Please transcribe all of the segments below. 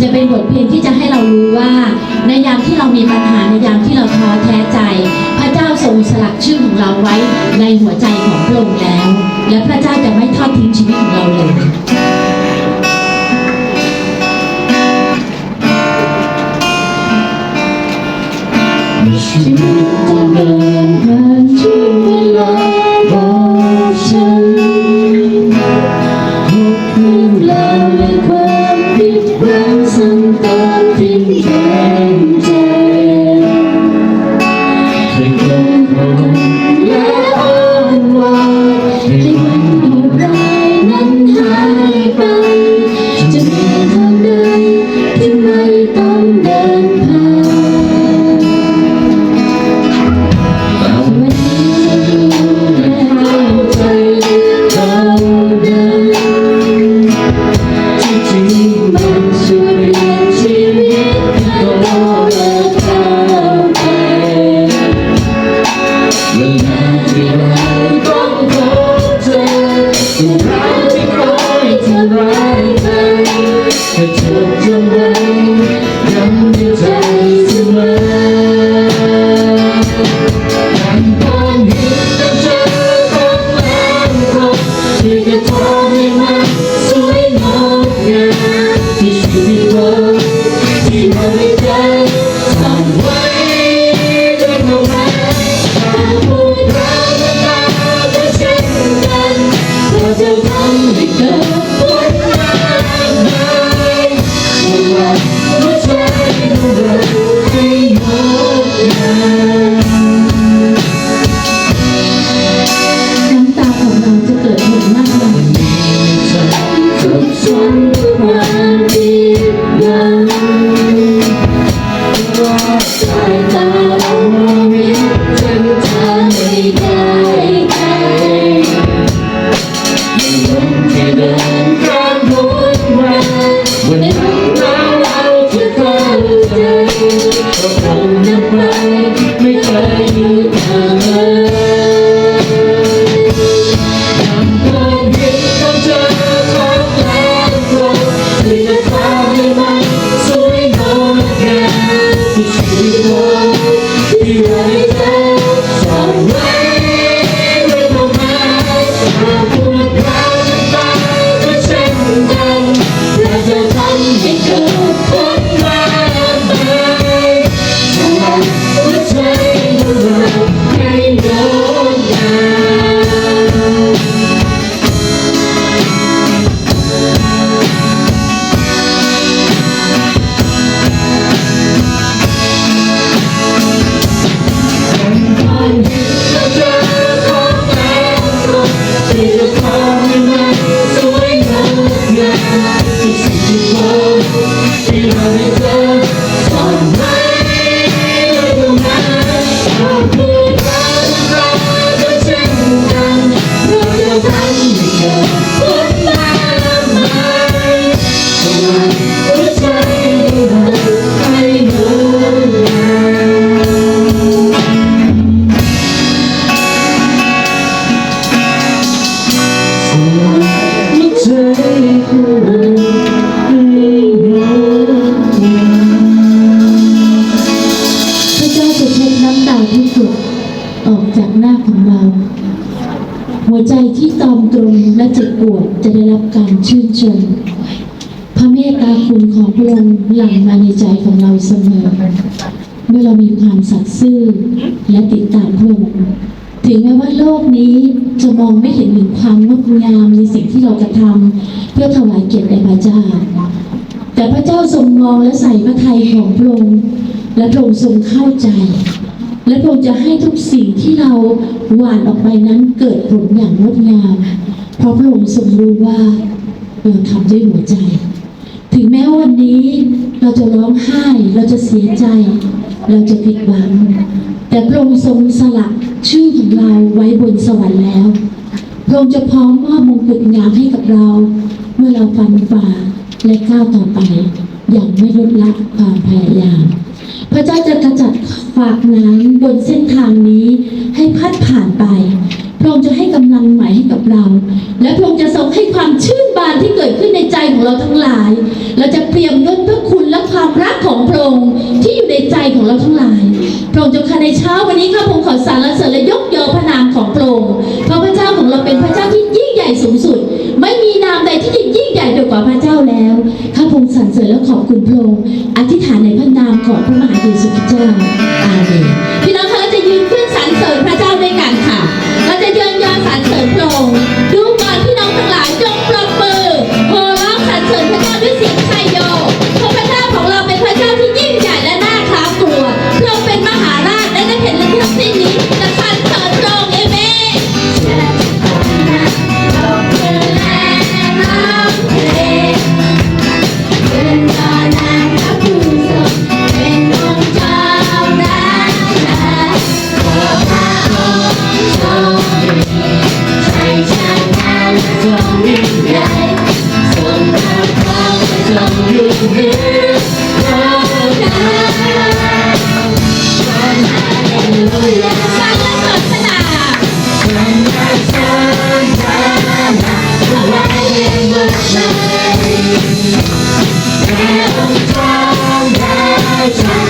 จะเป็นบทเพลงที่จะให้เรารู้ว่า ในยามที่เรามีปัญหาในยามที่เราท้อแท้ใจ พระเจ้าทรงสลักชื่อของเราไว้ในหัวใจของพระองค์แล้ว และพระเจ้าจะไม่ทอดทิ้งชีวิตของเราเลยชีวิต หัวใจ รับการชื่นชม พระเมตตาคุณของพระองค์หลั่งมาในใจของเราเสมอ เมื่อเรามีความสัตย์ซื่อและติดตามพระองค์ถึงแม้ว่าโลกนี้จะมองไม่เห็นถึงความงดงามในสิ่งที่เรากระทำเพื่อถวายเกียรติแด่พระเจ้า แต่พระเจ้าทรงมองและใส่พระทัยของพระองค์และพระองค์ทรงเข้าใจ และพระองค์จะให้ทุกสิ่งที่เราหวานออกไปนั้นเกิดผลอย่างงดงาม เพราะพระองค์ทรงรู้ว่าเราทำด้วยหัวใจ ถึงแม้วันนี้เราจะร้องไห้ เราจะเสียใจ เราจะผิดหวัง แต่พระองค์ทรงสลักชื่อของเราไว้บนสวรรค์แล้ว พระองค์จะพร้อมมอบมงกุฎงามให้กับเรา เมื่อเราฟันฝ่าและก้าวต่อไป อย่างไม่ลดละความพยายาม พระเจ้าจะกระจัดฝากน้ำบนเส้นทางนี้ให้พัดผ่านไป พระองค์จะให้กำลังใหม่ให้กับเรา และพระองค์จะทรงให้ความชื่นบานที่เกิดขึ้นในใจของเราทั้งหลาย เราจะเปรียมยพระคุณและความรักของพระองค์ที่อยู่ในใจของเราทั้งหลาย พระองค์เจ้าค่ะในเช้าวันนี้ข้าพงศ์ขอสรรเสริญและยกยอพระนามของพระองค์เพราะพระเจ้าของเราเป็นพระเจ้าที่ยิ่งใหญ่สูงสุด ไม่มีนามใดที่จะยิ่งใหญ่ไปกว่าพระเจ้าแล้วข้าพงศ์สรรเสริญและขอบคุณพระองค์อธิษฐานในพระนามของพระมหาเยซูคริสต์เจ้าอาเมน ท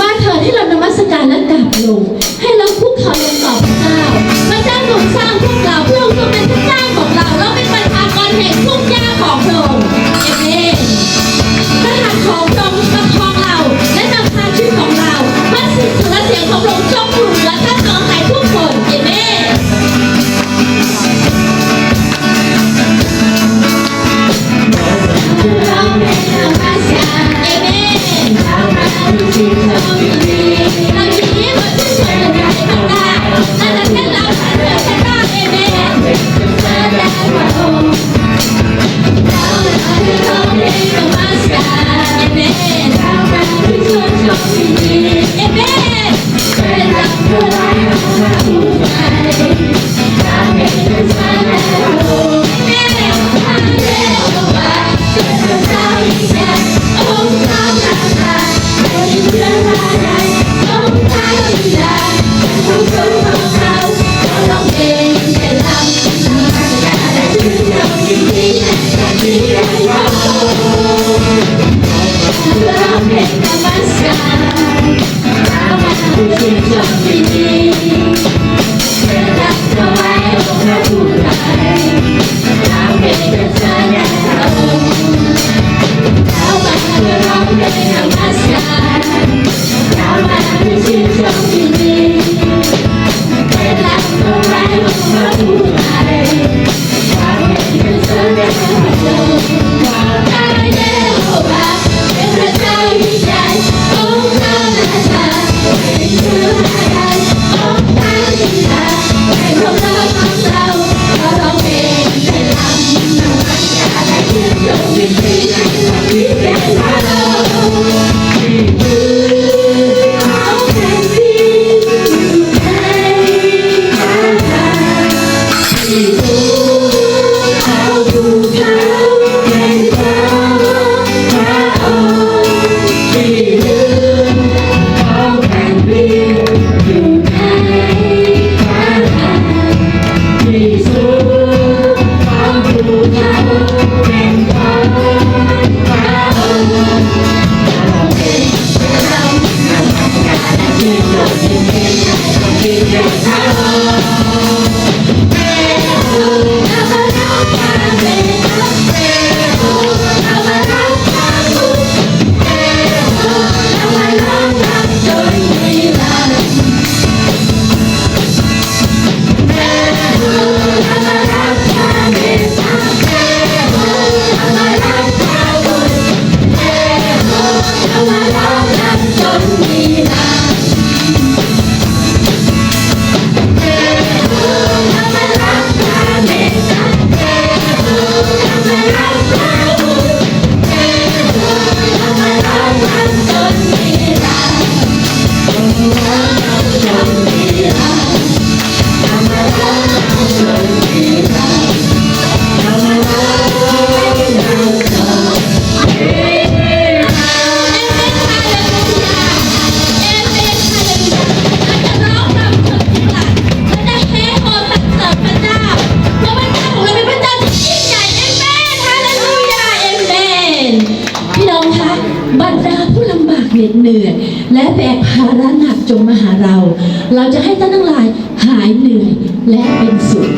มาเถิดให้เรานมัสการและกราบลงให้เราคุกเข่าลงต่อพระเจ้าพระเจ้าทรงสร้างพวกเราเพื่องค์ทรงเป็นพระเจ้าของเราเราเป็นประชากรแห่งทุกงหญ้าของ และแบกภาระหนักจงมาหาเรา เราจะให้ท่านทั้งหลายหายเหนื่อยและเป็นสุข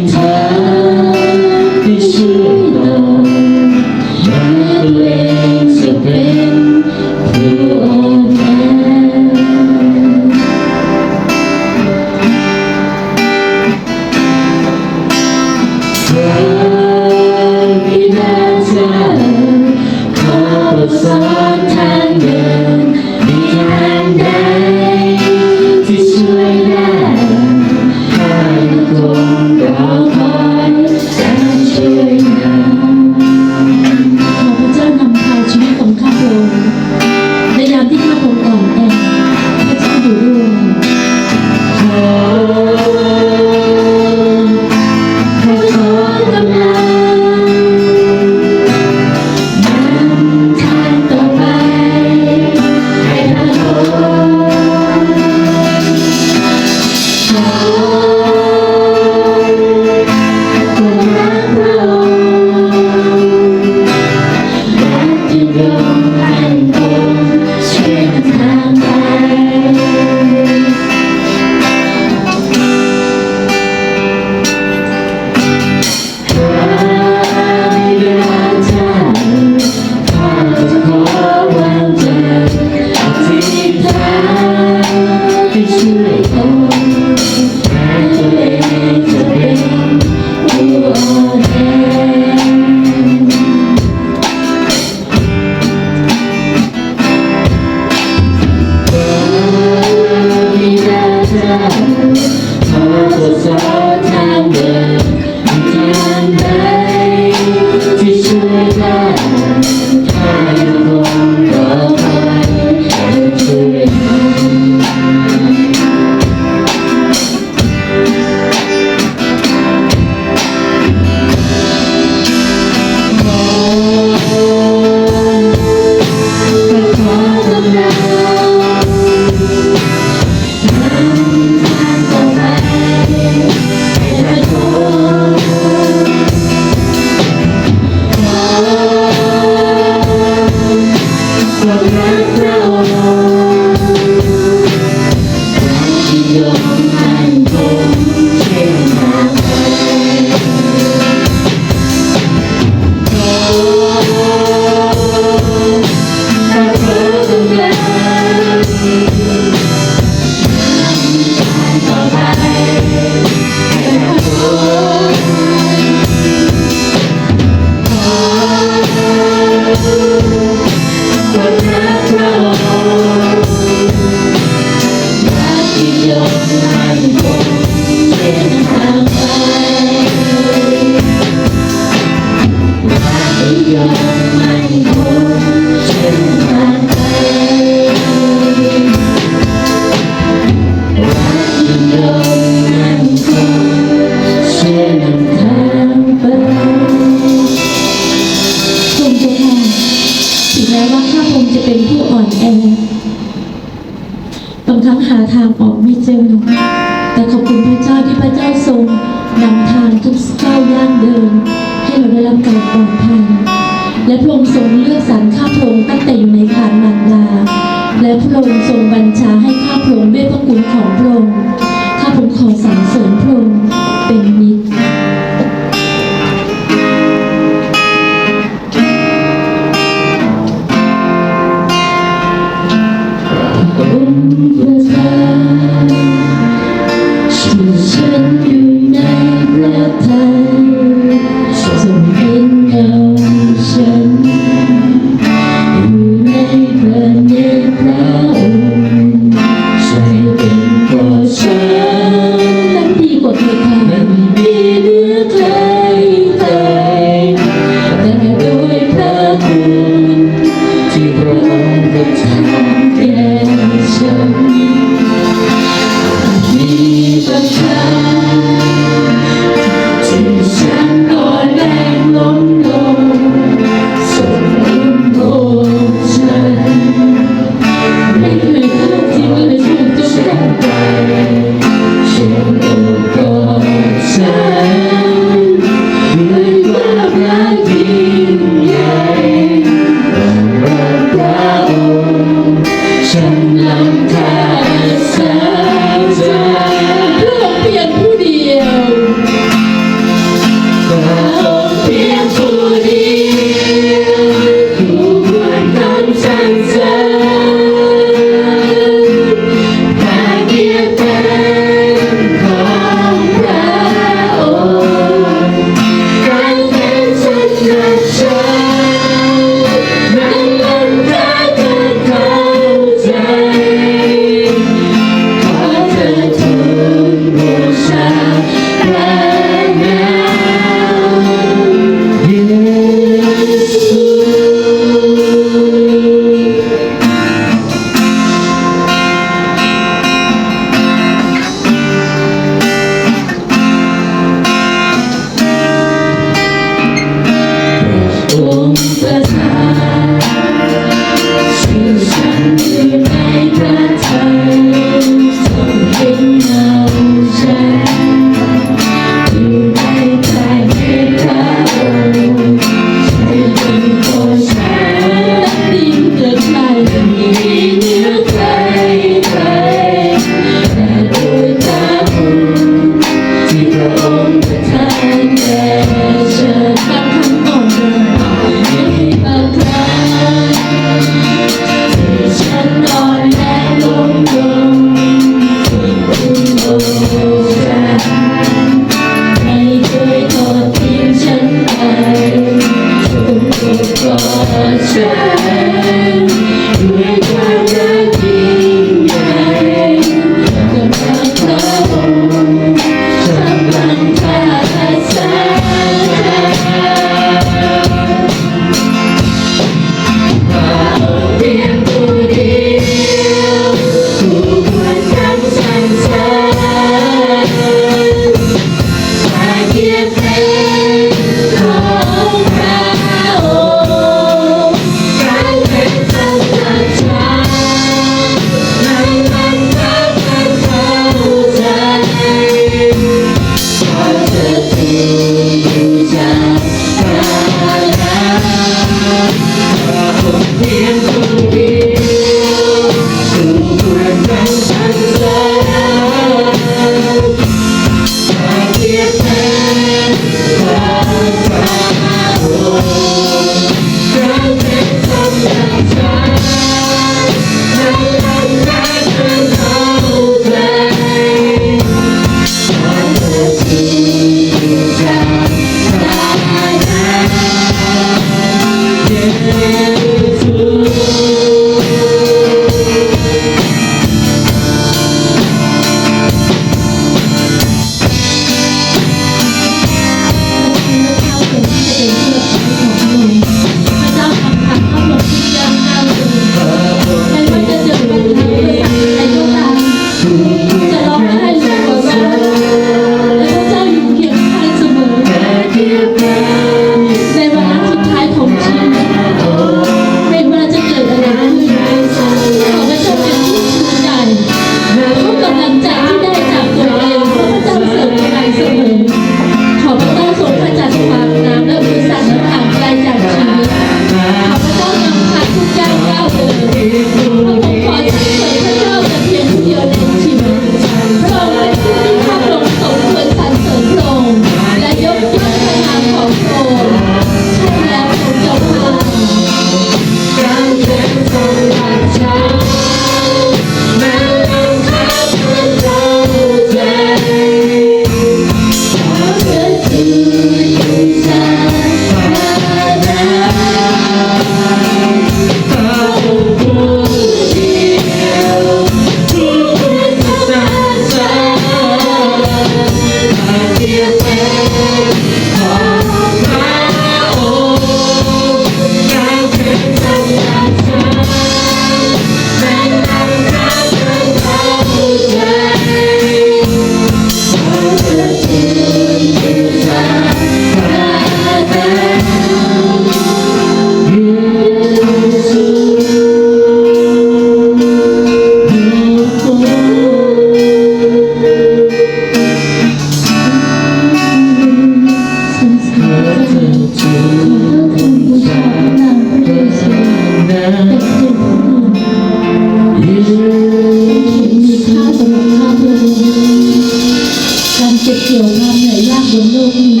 บนโลกนี้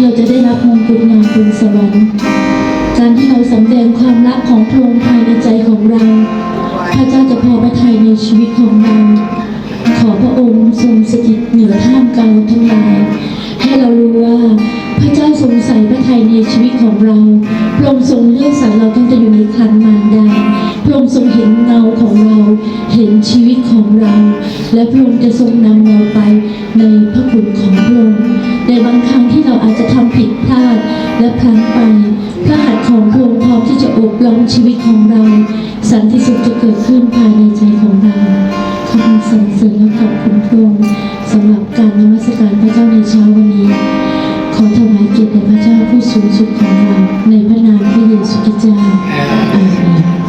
เราจะได้รับมงกุฎงามบนสวรรค์ การที่เราสำแดงความรักของพระองค์ภายในใจของเรา พระเจ้าจะพอพระทัยในชีวิตของเรา ขอพระองค์ทรงสถิตเหนือท่ามกลางทั้งหลาย ให้เรารู้ว่าพระเจ้าทรงใส่พระทัยในชีวิตของเรา พระองค์ทรงเลือกสรรเราตั้งแต่อยู่ในครรภ์มารดา พระองค์ทรงเห็นเงาของเรา เห็นชี และพระองค์จะทรงนำเราไปในพระคุณของพระองค์ในบางครั้งที่เราอาจจะทำผิดพลาดและพลั้งไป พระหัตถ์ของพระองค์พร้อมที่จะโอบล้อมชีวิตของเรา สันติสุขจะเกิดขึ้นภายในใจของเราขอบคุณสรรเสริญและขอบคุณพระองค์สำหรับการนมัสการพระเจ้าในเช้าวันนี้ ขอถวายเกียรติแด่พระเจ้าผู้สูงสุดของเรา ในพระนามพระเยซูคริสต์เจ้าอาเม